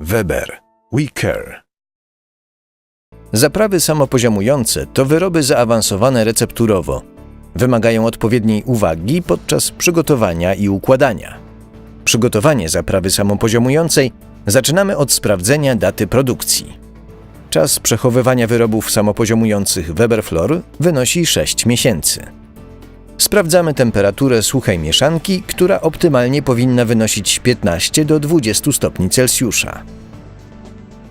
Weber. We care. Zaprawy samopoziomujące to wyroby zaawansowane recepturowo. Wymagają odpowiedniej uwagi podczas przygotowania i układania. Przygotowanie zaprawy samopoziomującej zaczynamy od sprawdzenia daty produkcji. Czas przechowywania wyrobów samopoziomujących Weberflor wynosi 6 miesięcy. Sprawdzamy temperaturę suchej mieszanki, która optymalnie powinna wynosić 15 do 20 stopni Celsjusza.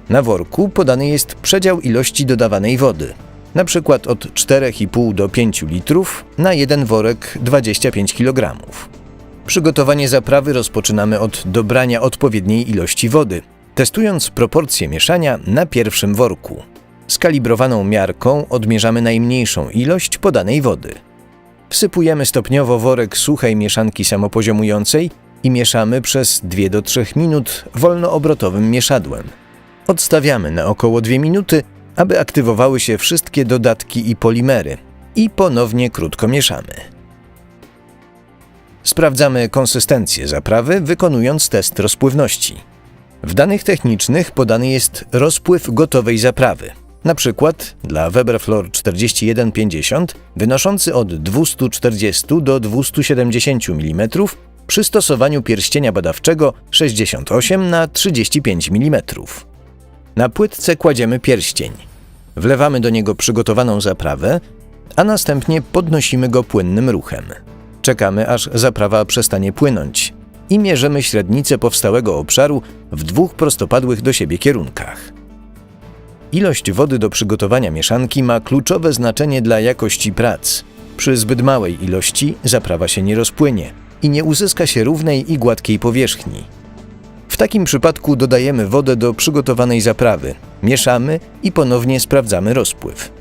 Na worku podany jest przedział ilości dodawanej wody, na przykład od 4,5 do 5 litrów na jeden worek 25 kg. Przygotowanie zaprawy rozpoczynamy od dobrania odpowiedniej ilości wody, testując proporcje mieszania na pierwszym worku. Skalibrowaną miarką odmierzamy najmniejszą ilość podanej wody. Wsypujemy stopniowo worek suchej mieszanki samopoziomującej i mieszamy przez 2 do 3 minut wolnoobrotowym mieszadłem. Odstawiamy na około 2 minuty, aby aktywowały się wszystkie dodatki i polimery i ponownie krótko mieszamy. Sprawdzamy konsystencję zaprawy, wykonując test rozpływności. W danych technicznych podany jest rozpływ gotowej zaprawy. Na przykład dla Weberflor 4150 wynoszący od 240 do 270 mm przy stosowaniu pierścienia badawczego 68 na 35 mm. Na płytce kładziemy pierścień. Wlewamy do niego przygotowaną zaprawę, a następnie podnosimy go płynnym ruchem. Czekamy, aż zaprawa przestanie płynąć i mierzymy średnicę powstałego obszaru w dwóch prostopadłych do siebie kierunkach. Ilość wody do przygotowania mieszanki ma kluczowe znaczenie dla jakości prac. Przy zbyt małej ilości zaprawa się nie rozpłynie i nie uzyska się równej i gładkiej powierzchni. W takim przypadku dodajemy wodę do przygotowanej zaprawy, mieszamy i ponownie sprawdzamy rozpływ.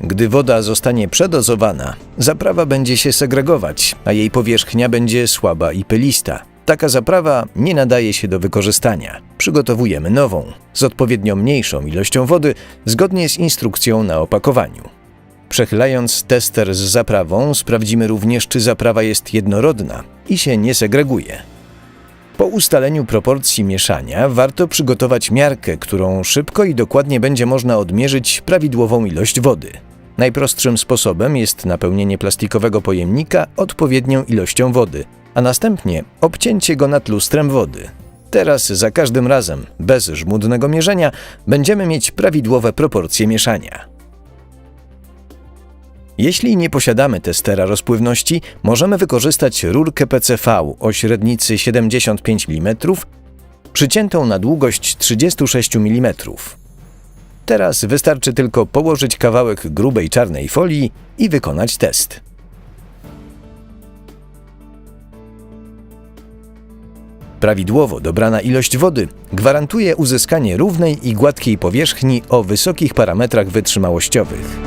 Gdy woda zostanie przedozowana, zaprawa będzie się segregować, a jej powierzchnia będzie słaba i pylista. Taka zaprawa nie nadaje się do wykorzystania. Przygotowujemy nową, z odpowiednio mniejszą ilością wody, zgodnie z instrukcją na opakowaniu. Przechylając tester z zaprawą, sprawdzimy również, czy zaprawa jest jednorodna i się nie segreguje. Po ustaleniu proporcji mieszania warto przygotować miarkę, którą szybko i dokładnie będzie można odmierzyć prawidłową ilość wody. Najprostszym sposobem jest napełnienie plastikowego pojemnika odpowiednią ilością wody, a następnie obcięcie go nad lustrem wody. Teraz za każdym razem, bez żmudnego mierzenia, będziemy mieć prawidłowe proporcje mieszania. Jeśli nie posiadamy testera rozpływności, możemy wykorzystać rurkę PCV o średnicy 75 mm, przyciętą na długość 36 mm. Teraz wystarczy tylko położyć kawałek grubej czarnej folii i wykonać test. Prawidłowo dobrana ilość wody gwarantuje uzyskanie równej i gładkiej powierzchni o wysokich parametrach wytrzymałościowych.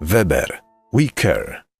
Weber. We care.